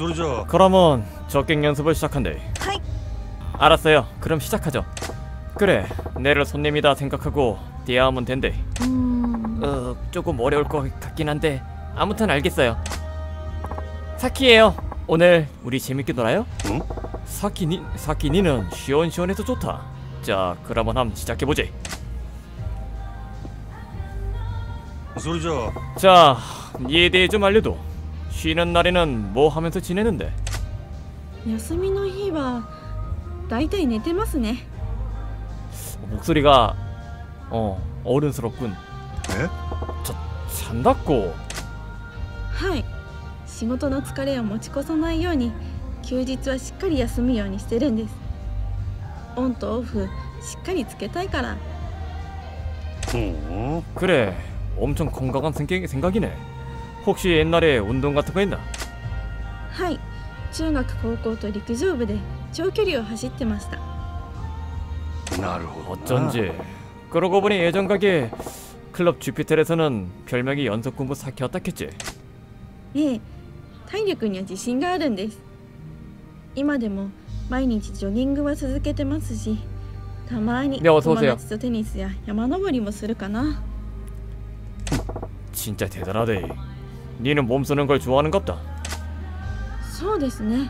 소리죠? 그러면 적객 연습을 시작한대. 알았어요. 그럼 시작하죠. 그래 내를 손님이다 생각하고 대화하면 된대. 음... 어, 조금 어려울 것 같긴 한데 아무튼 알겠어요. 사키예요. 오늘 우리 재밌게 놀아요? 응? 사키니, 사키니는 시원시원해서 좋다. 자 그러면 한번 시작해보지. 소리죠? 자, 니에 대해 좀 알려도. 쉬는 날에는 뭐 하면서 지내는데? 休みの日はだいたい寝てますね 목소리가 어 어른스럽군. え 잔다고. はい仕事の疲れを持ち越さないように休日はしっかり休むようにしてるんですオンとオフしっかりつけたいからほう 그래, 엄청 건강한 생각, 생각이네. 혹시 옛날에 운동 같은 거 했나? はい中学高校と陸上部で長距離を走ってましたなるほどな 어쩐지. 그러고 보니 예전 가게 클럽 주피텔에서는 별명이 연속 공부 사키였다겠지. ええ体力には自信があるんです今でも毎日ジョギングは続けてますしたまにねおそう友せよ達とテニスや山登りもするかな 진짜 대단하대. 니는 몸 쓰는 걸 좋아하는갑다. そうですね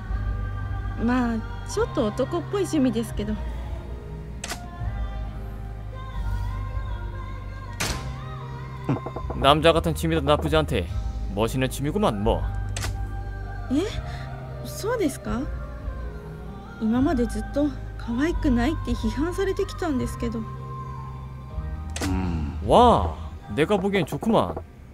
まあちょっと男っぽい趣味ですけど 남자 같은 취미도 나쁘지 않대. 멋있는 취미구만 뭐. そうですか今までずっと可愛くないって批判されてきたんですけどうん 와, 내가 보기엔 좋구만.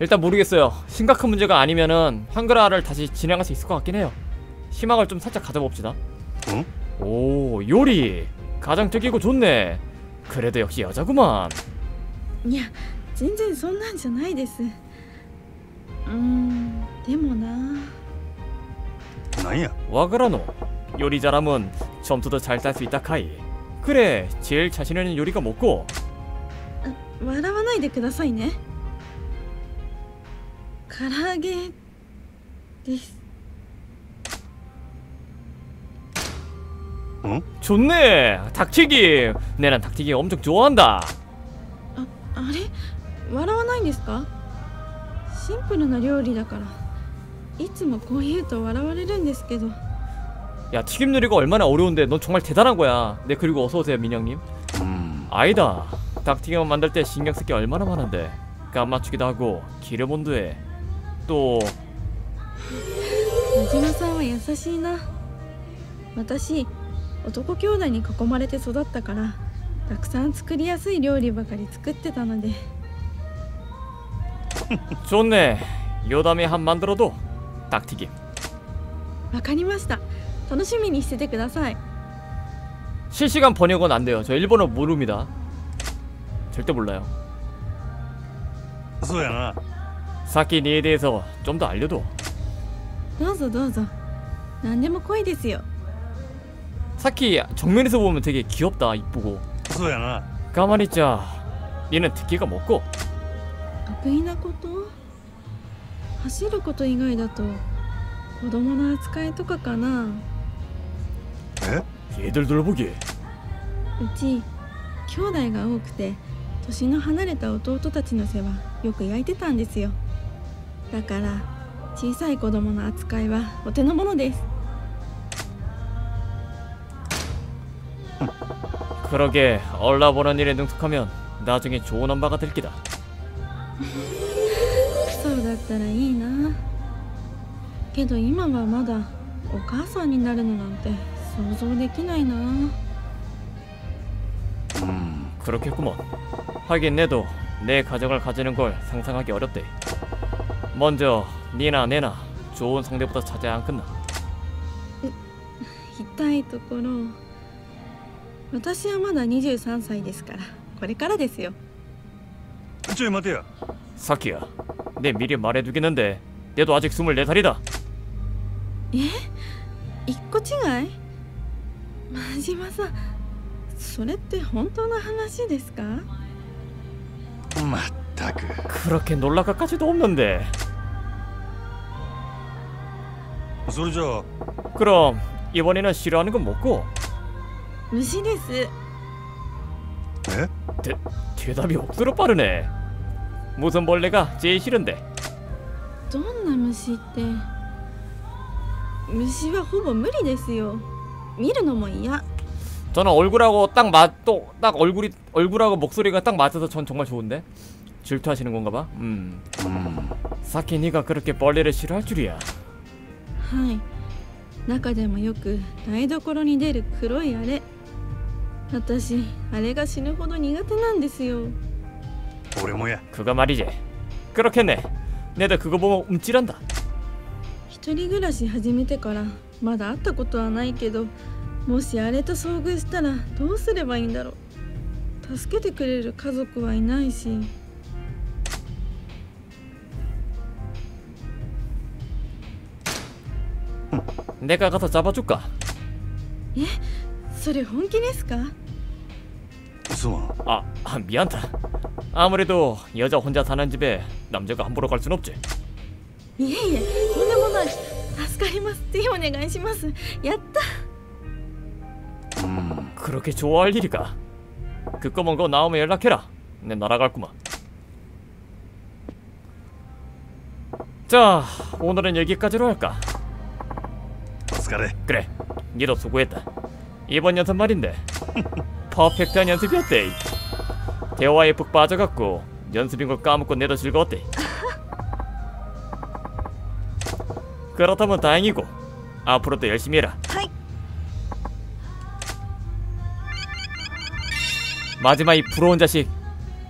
일단 모르겠어요. 심각한 문제가 아니면은 한글화를 다시 진행할 수 있을 것 같긴 해요. 희망을 좀 살짝 가져봅시다. 응? 오 요리 가정적이고 좋네. 그래도 역시 여자구만. いや全然そんなんじゃないですうーんでもななんや 와그라노 요리 잘하면 점수도 잘 딸 수 있다 카이. 그래 제일 자신 있는 요리가 뭐고? 笑わないでくださいね 唐揚げです 좋네 닭튀김. 내난 닭튀김 엄청 좋아한다. ああれ笑わないんですかシンプルな料理だからいつもこう言うと笑われるんですけど 야 튀김 요리가 얼마나 어려운데 넌 정말 대단한 거야. 네 그리고 어서 오세요 민영님. うん 아니다. 닭튀김 만들 때 신경 쓸 게 얼마나 많은데. 간 맞추기도 하고 기름 온도에 또 真島さんは優しいな私男兄弟に囲まれて育ったからたくさん作りやすい料理ばかり作ってたので 좋네. 요담에 한 만들어도 닭튀김. わかりました楽しみにしててください 실시간 번역은 안 돼요. 저 일본어 모릅니다. 절대 몰라요. そうやな 사키 니에 대해서 좀 더 알려도. どうぞどうぞ何でも恋ですよ 사키 정면에서 보면 되게 귀엽다, 이쁘고. そうやな 가만히 있자. 얘는 듣기가 먹고 得意なこと走ること以外だと子供の扱いとかかなえ 얘들 돌보기. うち兄弟が多くて年の離れた弟たちの世話よく焼いてたんですよ だから小さい子供の扱いはお手の物です 그러게 얼라보는 일에 능숙하면 나중에 좋은 엄마가 될 기다. そうだったらいいなけど今はまだお母さんになるのなんて想像できないな 음 그렇겠구먼. 하긴 내도 내 가정을 가지는 걸 상상하기 어렵대. 먼저 니나 내나 좋은 상대보다 찾아야 안 끝나. 言った たいところ私はまだ23歳ですからこれからですよちょい待てや 사키야 내 미리 말해두겠는데 내도 아직 24살이다 一個違い真島さんそれって本当の話ですかま ったく 그렇게 놀라까까지도 없는데 それじゃあ 그럼 이번에는 싫어하는 건 먹고 虫です え 대, 대답이 억수로 빠르네 무슨 벌레가 제일 싫은데 どんな虫って虫はほぼ無理ですよ見るのも嫌 저는 얼굴하고 딱 맞, 또, 딱 얼굴이, 얼굴하고 목소리가 딱 맞아서 전 정말 좋은데? 질투하시는 건가 봐? 음. うん 사키 니가 그렇게 벌레를 싫어할 줄이야. はい中でもよく台所に出る黒いあれ私あれが死ぬほど苦手なんですよ俺もや 그가 말이지. 그렇겠네. 내도 그거 보면 움찔한다. 一人暮らし始めてからまだ会ったことはないけどもしあれと遭遇したらどうすればいいんだろう助けてくれる家族はいないし 내가 가서 잡아줄까? それ本気ですかすまん 아, 아 미안다. 아무래도 여자 혼자 사는 집에 남자가 함부로 갈 순 없지. いえいえとんでもない助かりますぜひお願いしますやった うん 그렇게 좋아할 일이가. 그 검은 거 나오면 연락해라. 내 날아갈구만. 자, 오늘은 여기까지로 할까? 가래. 그래, 니도 수고했다. 이번 연습 말인데 퍼펙트한 연습이었대. 대화에 푹 빠져갖고 연습인 걸 까먹고 내도 즐거웠대. 그렇다면 다행이고 앞으로도 열심히 해라. 마지막 이 부러운 자식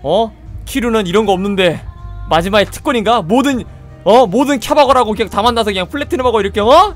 어? 키루는 이런 거 없는데 마지막에 특권인가? 모든 어? 모든 캬바거라고 그냥 다 만나서 그냥 플래티넘하고 이렇게 어?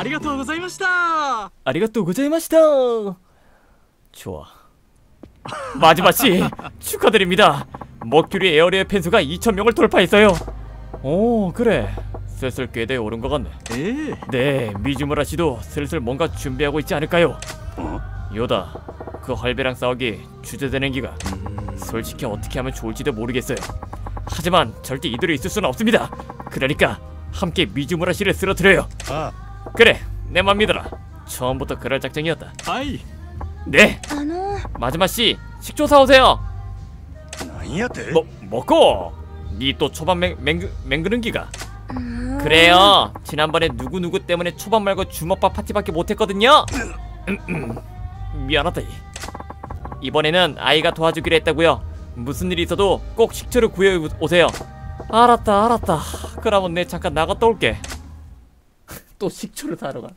ありがとうございました。 아리가또 고자이마시다. 좋아. 마지막 씨 축하드립니다. 머큐리 에어리어 팬수가 2,000명을 돌파했어요. 오 그래. 슬슬 궤도에 오른 것 같네. ええ 네, 미즈무라 씨도 슬슬 뭔가 준비하고 있지 않을까요? うん 요다, 그 헐배랑 싸우기 주제되는 기가 솔직히 어떻게 하면 좋을지도 모르겠어요. 하지만 절대 이대로 있을 수는 없습니다. 그러니까 함께 미즈무라 씨를 쓰러뜨려요. あ 그래 내 맘 믿어라. 처음부터 그럴 작정이었다. 아이. 네. 마지막 씨 식초 사오세요. 나이야대? 뭐, 먹고 니 또 초밥 맹맹그는기가. 아. 그래요. 지난번에 누구누구 때문에 초밥 말고 주먹밥 파티밖에 못했거든요. 음, 음. 미안하다 이번에는 아이가 도와주기로 했다고요. 무슨 일이 있어도 꼭 식초를 구해오세요. 알았다 알았다. 그러면 내 잠깐 나갔다 올게. 또 식초를 사러 가.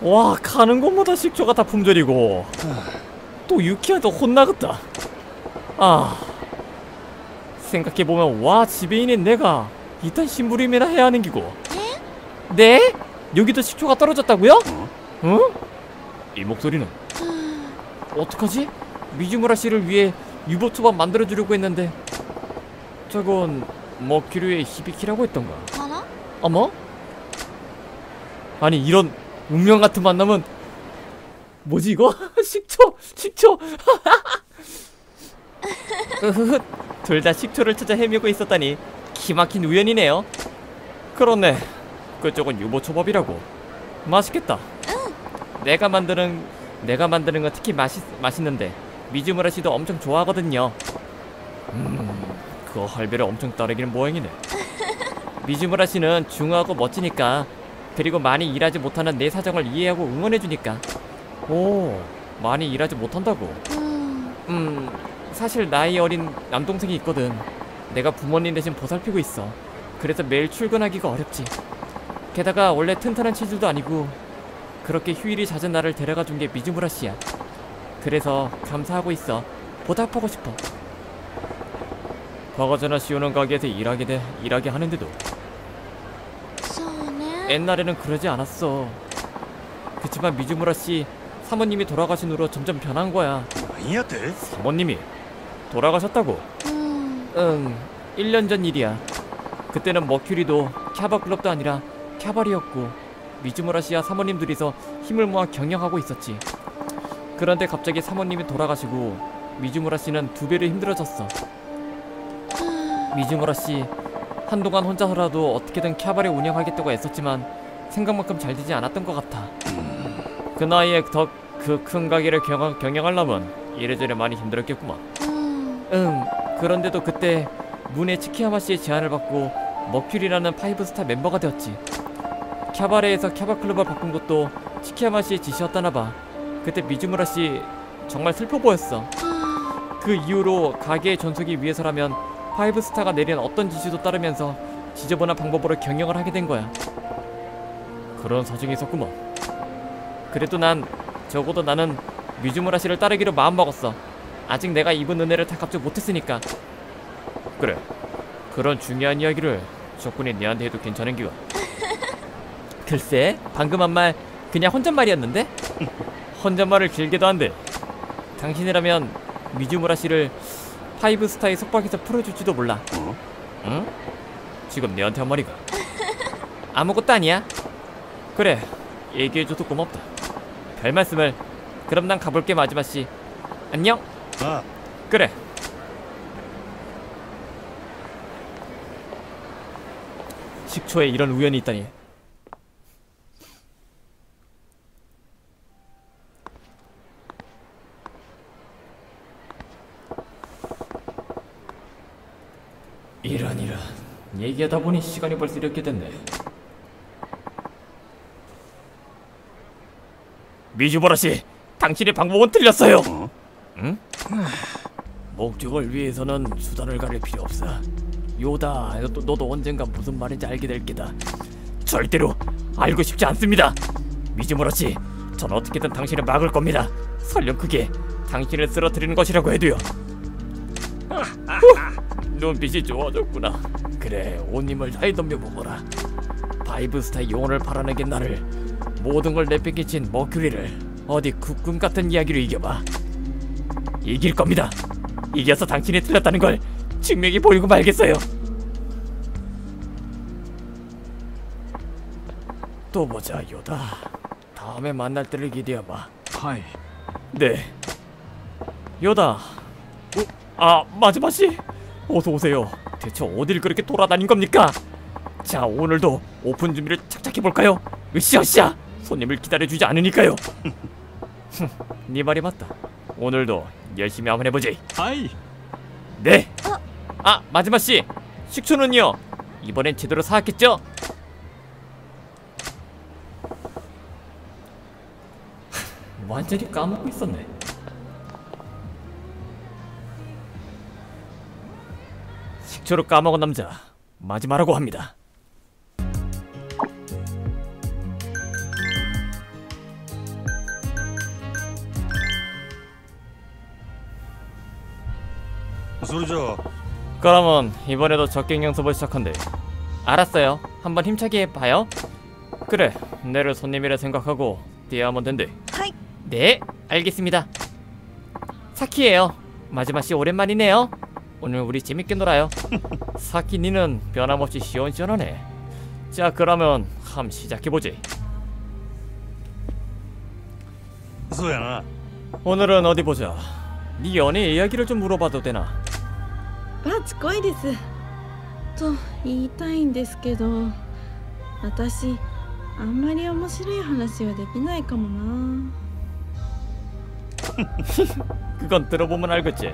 와 가는 곳마다 식초가 다 품절이고 또 유키한테 혼나겠다 아 생각해보면 와 지배인인 내가 이딴 심부름이나 해야 하는 기고 네? 여기도 식초가 떨어졌다고요? 응? 이 목소리는 어떡하지? 미즈무라 씨를 위해 유보초밥 만들어주려고 했는데 저건 머큐류의 히비키라고 했던가 あら 어머? 아니 이런 운명 같은 만남은 뭐지 이거? 식초, 식초. 둘 다 식초를 찾아 헤매고 있었다니 기막힌 우연이네요. 그렇네. 그쪽은 유부초밥이라고. 맛있겠다. 내가 만드는 내가 만드는 거 특히 맛있 맛있는데 미즈무라 씨도 엄청 좋아하거든요. 음, 그 할배를 엄청 따르기는 모양이네. 미즈무라 씨는 중후하고 멋지니까 그리고 많이 일하지 못하는 내 사정을 이해하고 응원해주니까. 오, 많이 일하지 못한다고. 음, 음, 사실 나이 어린 남동생이 있거든. 내가 부모님 대신 보살피고 있어. 그래서 매일 출근하기가 어렵지. 게다가 원래 튼튼한 체질도 아니고 그렇게 휴일이 잦은 나를 데려가 준 게 미즈무라 씨야. 그래서 감사하고 있어. 보답하고 싶어. 과거전화 씌우는 가게에서 일하게 돼 일하게 하는데도 옛날에는 그러지 않았어. 그치만 미즈무라 씨 사모님이 돌아가신 후로 점점 변한 거야. 아니야대 사모님이 돌아가셨다고? 응, 1년 전 일이야. 그때는 머큐리도 캬바클럽도 아니라 캬바리였고 미즈무라 씨와 사모님 둘이서 힘을 모아 경영하고 있었지. 그런데 갑자기 사모님이 돌아가시고 미즈무라 씨는 두 배로 힘들어졌어. 미즈무라 씨 한동안 혼자서라도 어떻게든 캬바를 운영하겠다고 애썼지만 생각만큼 잘 되지 않았던 것 같아. 그 나이에 더 그 큰 가게를 경영, 경영하려면 이래저래 많이 힘들었겠구만. 응. 그런데도 그때 문에 치키야마 씨의 제안을 받고 머큐리라는 파이브 스타 멤버가 되었지. 캬바레에서 캬바 클럽을 바꾼 것도 치키야마 씨의 지시였다나 봐. 그때 미즈무라 씨 정말 슬퍼 보였어. 그 이후로 가게의 전속이 위해서라면 파이브 스타가 내린 어떤 지시도 따르면서 지저분한 방법으로 경영을 하게 된 거야. 그런 사정이 있었구먼. 그래도 난 적어도 나는 미즈무라 씨를 따르기로 마음먹었어. 아직 내가 입은 은혜를 다 갚지 못했으니까 그래 그런 중요한 이야기를 적군이 내한테 해도 괜찮은 기가 글쎄 방금 한 말 그냥 혼잣말이었는데? 혼잣말을 길게도 한데 당신이라면 미즈무라 씨를 파이브스타의 속박에서 풀어줄지도 몰라. 어? 응? 지금 내한테 한 말이가? 아무것도 아니야? 그래 얘기해줘서 고맙다. 별 말씀을. 그럼 난 가볼게 마지막씨. 안녕. 아. 그래. 식초에 이런 우연이 있다니. 얘기하다 보니 시간이 벌써 이렇게 됐네. 미주보라 씨, 당신의 방법은 틀렸어요. うん 응? 목적을 위해서는 수단을 가릴 필요 없어. 요다, 너도, 너도 언젠가 무슨 말인지 알게 될 게다. 절대로 알고 싶지 않습니다. 미즈모라 씨, 전 어떻게든 당신을 막을 겁니다. 설령 그게 당신을 쓰러뜨리는 것이라고 해도요. 후, 눈빛이 좋아졌구나. 그래, 온 힘을 다해 덤벼보거라. 바이브스타의 영혼을 팔아내긴 나를 모든 걸 내팽개친 머큐리를 어디 국군 같은 이야기로 이겨봐. 이길 겁니다. 이겨서 당신이 틀렸다는 걸 증명이 보이고 말겠어요. 또 보자, 요다. 다음에 만날 때를 기대해봐. はい 네. 요다. 어? 아, 마지막 씨. 어서 오세요. 대체 어딜 그렇게 돌아다닌 겁니까? 자, 오늘도 오픈 준비를 착착 해 볼까요? 으쌰으쌰. 손님을 기다려주지 않으니까요. 네 말이 맞다. 오늘도 열심히 한번 해보지. はい 네. 아 마지막 씨 식초는요. 이번엔 제대로 사왔겠죠? 완전히 까먹고 있었네. 억지로 까먹은 남자 마지마라고 합니다. 소리죠. 그러면 이번에도 적객 연습을 시작한대. 알았어요. 한번 힘차게 해봐요. 그래, 내를 손님이라 생각하고 뛰어하면 된대. 하이. 네, 알겠습니다. 사키예요. 마지막 씨 오랜만이네요. 오늘 우리 재밌게 놀아요. 사키 니는 변함없이 시원시원하네. 자, 그러면 함 시작해 보지. そうやな 오늘은 어디 보자. 네 연애 이야기를 좀 물어봐도 되나? バーチ恋です と言いたいんですけど私あんまり面白い話はできないかもな 그건 들어보면 알겠지.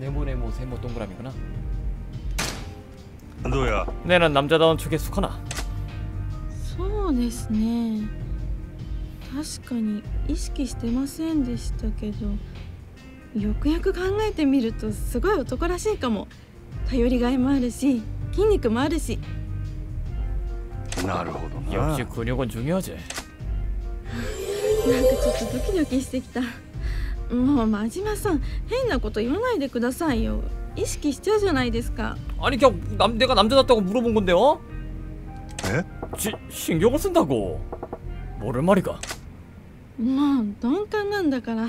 네모네모 세모 동그라미구나. どうや 내는 남자다운 쪽에 속하나? そうですね確かに意識してませんでしたけどよくよく考えてみるとすごい男らしいかも頼りがいもあるし筋肉もあるしなるほどな 역시 근육은 중요하지. なんかちょっとドキドキしてきた もう真島さん変なこと言わないでくださいよ意識しちゃうじゃないですか 아니 그냥 남 내가 남자답다고 물어본 건데 어? え 지, 신경을 쓴다고. 뭐를 말이가? もう鈍感なんだから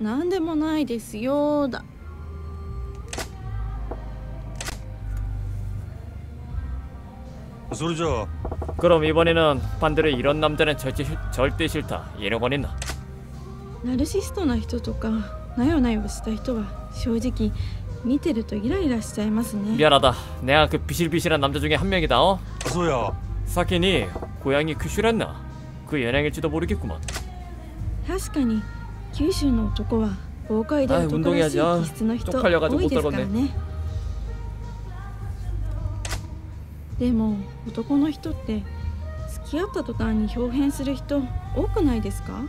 何でもないですよだそれじゃあ 그럼 이번에는 반대로 이런 남자는 절대, 싫- 절대 싫다. 이런 건 있나? ナルシストな人とかなよなよした人は正直見てるとイライラしちゃいますね 미안하다. 내가 그 비실비실한 남자 중에 한 명이다. 어? そうや 사키니 고향이 큐슈랬나? 그 연양일지도 모르겠구만. 確かに九州の男は豪快であ男らしい気質の人 운동해야지. 아, 多 쪽팔려가지고 いですから 못 ねでも男の人って付き合った途端に表変する人多くないですか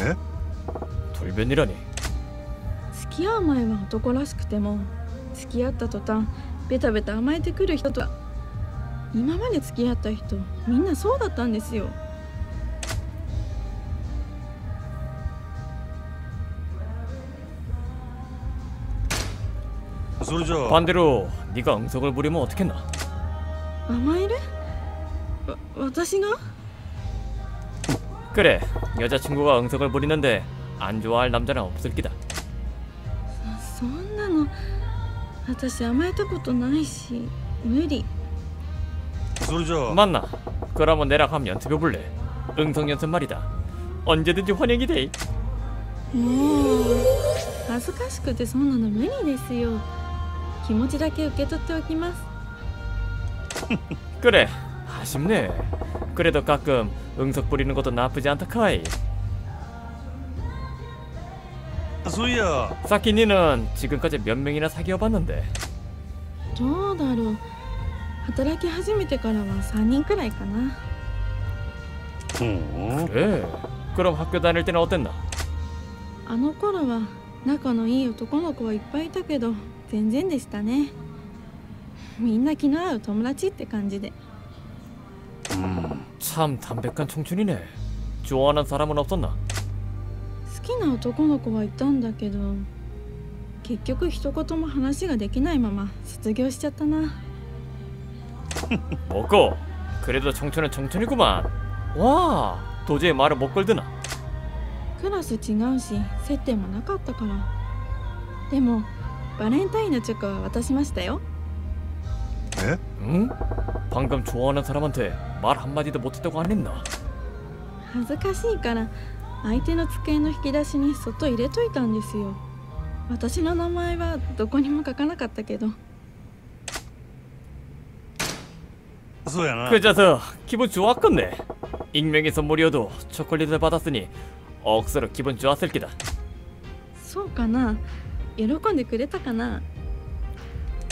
え 돌변이라니. 付き合う前は男らしくても付き合った途端ベタベタ甘えてくる人とか今まで付き合った人みんなそうだったんですよそれじゃあ 반대로 네가 응석을 부리면 어떻겠나? 甘えるわ私が 그래 여자친구가 응석을 부리는데 안 좋아할 남자는 없을 기다 そんなの私甘えたことないし無理それじゃあ 맞나? 그러면 내랑 한번 연습해볼래? 응석 연습 말이다 언제든지 환영이 돼 もう恥ずかしくてそんなの無理ですよ気持ちだけ受け取っておきます 그래 아쉽네 그래도 가끔 응석 부리는 것도 나쁘지 않다 카이 そういや 사키니는 지금까지 몇 명이나 사귀어봤는데 どうだろう働き始めてからは3人くらいかなうん 그래 그럼 학교 다닐 때는 어땠나? あの頃は仲のいい男の子はいっぱいいたけど全然でしたねみんな気の合う友達って感じでうん 참 담백한 청춘이네 좋아하는 사람은 없었나? 好きな男の子はいたんだけど結局一言も話ができないまま卒業しちゃったな 뭐고? 그래도 청춘은 청춘이구만 와 도저히 말을 못 걸드나 クラス違うし接点もなかったからでもバレンタインのチョコは渡しましたよえ 응? 방금 좋아하는 사람한테 말 한마디도 못했다고 안 했나? 恥ずかしいから相手の机の引き出しにそっと入れといたんですよ私の名前はどこにも書かなかったけどそうやな 그저서 기분 좋았겠네 익명의 선물이어도 초콜릿을 받았으니 억수로 기분 좋았을 기다 そうかな喜んでくれたかな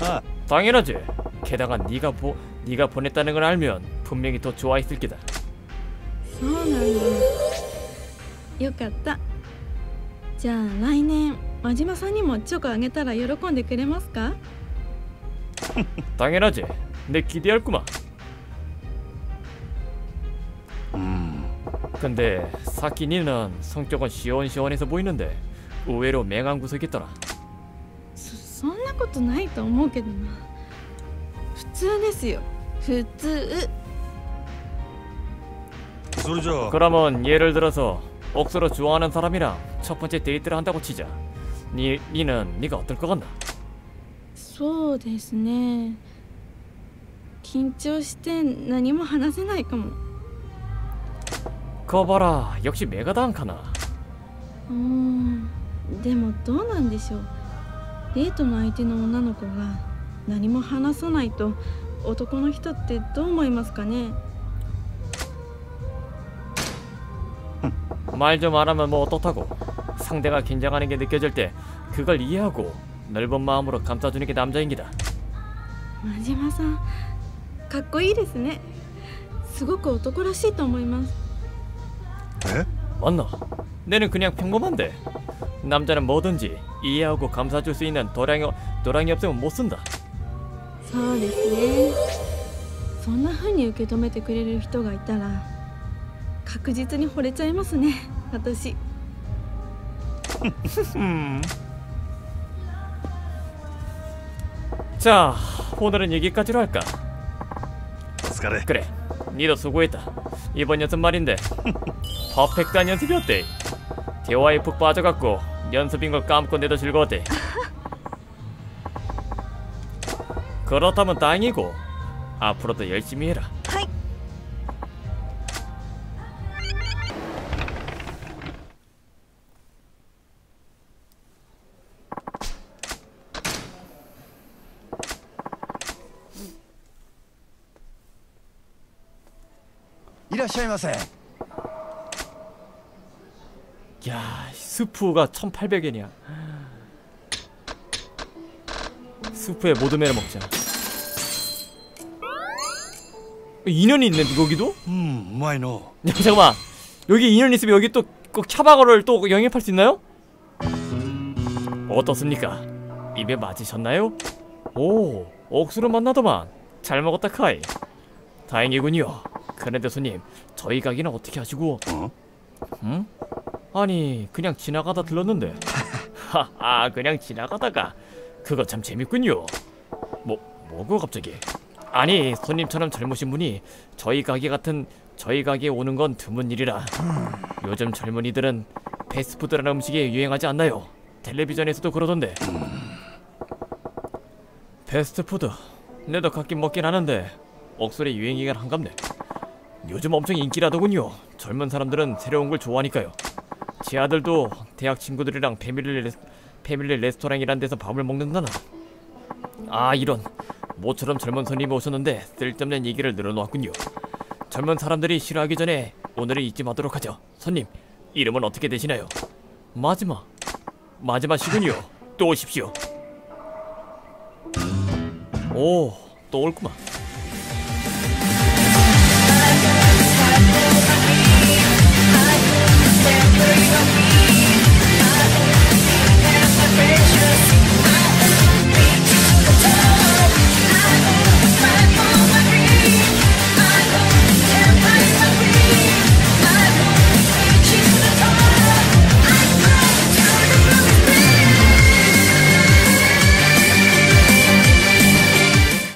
あ 당연하지 게다가 네가 보, 네가 보냈다는 걸 알면 분명히 더 좋아했을 기다 そうなんだよかったじゃあ来年真島さんにもチョコあげたら喜んでくれますか 당연하지 내 기대할구만 うん 근데 사키니는 성격은 시원시원해서 보이는데 의외로 맹한 구석이 있더라 そ そんなことないと思うけどな普通ですよ普通 それじゃあ 그러면 예를 들어서 억수로 좋아하는 사람이랑 첫 번째 데이트를 한다고 치자. 니 니는 네가 어떨 것 같나? そうですね緊張して何も話せないかも 거 봐라 역시 메가다 안카나. うーんでもどうなんでしょうデートの相手の女の子が何も話さないと男の人ってどう思いますかね 말 좀 안 하면 뭐 어떻다고. 상대가 긴장하는 게 느껴질 때 그걸 이해하고 넓은 마음으로 감싸주는 게 남자입니다. 真島さんかっこいいですねすごく男らしいと思います 에? 맞나? 내는 그냥 평범한데 남자는 뭐든지 이해하고 감싸줄 수 있는 도량이 도량이 없으면 못 쓴다. そうですねそんな風に受け止めてくれる人がいたら 確実に惚れちゃいますね私 음. 자, 오늘은 여기까지로 할까? お疲れ 그래, 니도 수고했다. 이번 연습 말인데 퍼펙트한 연습이었대. 대화에 푹 빠져갖고 연습인 걸 까먹고 내도 즐거웠대. 그렇다면 다행이고 앞으로도 열심히 해라. しゃいませ 야, 스프가 1,800엔이야. 스프에 모듬회를 먹자. 인연이 있네, 거기도? うんうまいの 야, 잠깐만. 여기 인연 있으면 여기 또 꼭 차박어를 또 영입할 수 있나요? 어떻습니까? 입에 맞으셨나요? 오, 억수로 만나더만. 잘 먹었다 카이. 다행이군요. 그런데 손님, 저희 가게는 어떻게 하시고? 어? 응? 아니, 그냥 지나가다 들렀는데. 하하, 그냥 지나가다가. 그거 참 재밌군요. 뭐, 뭐고 갑자기? 아니, 손님처럼 젊으신 분이 저희 가게 같은 저희 가게에 오는 건 드문 일이라. 요즘 젊은이들은 패스트푸드라는 음식이 유행하지 않나요? 텔레비전에서도 그러던데. 패스트푸드. 내도 가끔 먹긴 하는데 억술의 유행이긴 한갑네. 요즘 엄청 인기라더군요. 젊은 사람들은 새로운 걸 좋아하니까요. 제 아들도 대학 친구들이랑 패밀리 레스, 패밀리 레스토랑이란 데서 밥을 먹는다나. 아 이런 모처럼 젊은 손님이 오셨는데 쓸데없는 얘기를 늘어놓았군요. 젊은 사람들이 싫어하기 전에 오늘은 잊지 마도록 하죠. 손님 이름은 어떻게 되시나요? 마지막 마지막이군요. 또 오십시오. 오, 또 올구만. stand where you